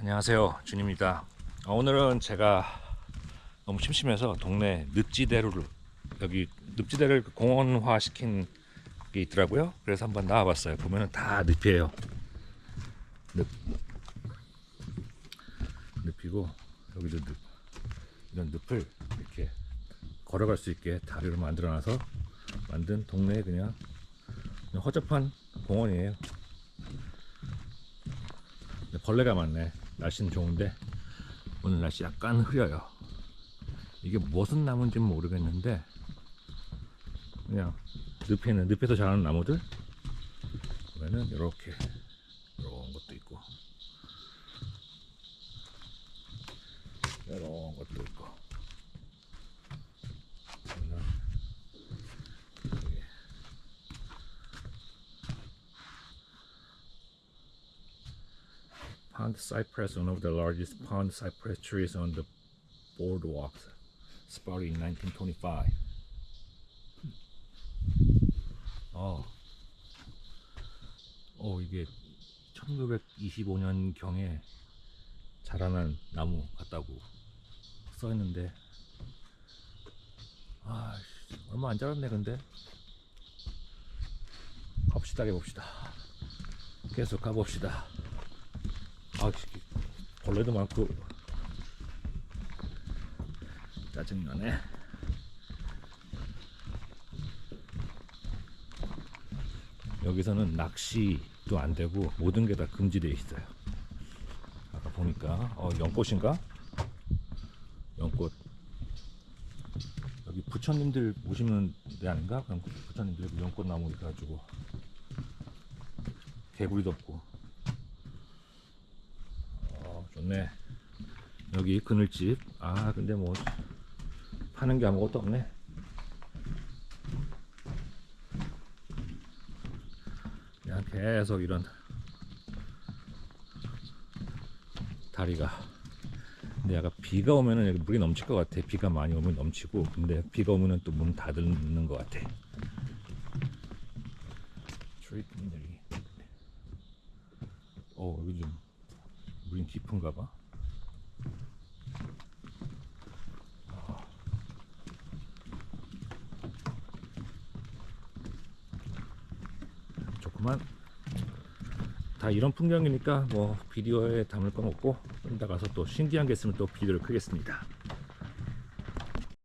안녕하세요. 준입니다. 어, 오늘은 제가 너무 심심해서 동네 늪지대로를 여기 늪지대를 공원화 시킨 게 있더라고요. 그래서 한번 나와봤어요. 보면은 다 늪이에요. 늪. 늪이고 여기도 늪. 이런 늪을 이렇게 걸어갈 수 있게 다리를 만들어놔서 만든 동네 그냥 그냥 허접한 공원이에요. 벌레가 많네. 날씨는 좋은데 오늘 날씨 약간 흐려요. 이게 무슨 나무인지 는 모르겠는데 그냥 늪에 는 늪에서 자라는 나무들 보면은 이렇게 이런 것도 있고 이런 것도 있고 보면은 여기 Pond cypress, one of the largest pond cypress trees on the boardwalk, sprouted in 1925. 어, 어 이게 1925년 경에 자라난 나무 같다고 써 있는데, 아, 씨, 얼마 안 자랐네 근데. 갑시다 해봅시다. 계속 가봅시다. 아, 씨, 벌레도 많고 짜증나네. 여기서는 낚시도 안 되고 모든 게 다 금지되어 있어요. 아까 보니까 어, 연꽃인가? 연꽃. 여기 부처님들 오시는 데 아닌가? 부처님들 연꽃 나무 가지고 개구리도 없고 네. 여기 그늘집. 아, 근데 뭐 파는 게 아무것도 없네. 그냥 계속 이런 다리가. 근데 약간 비가 오면은 여기 물이 넘칠 것 같아. 비가 많이 오면 넘치고, 근데 비가 오면은 또 문 닫는 것 같아. 트리 그리너리. 어, 여기 좀 물이 깊은가 봐. 좋구만. 다 이런 풍경이니까 뭐 비디오에 담을 건 없고 좀 이따 가서 또 신기한 게 있으면 또 비디오를 크겠습니다.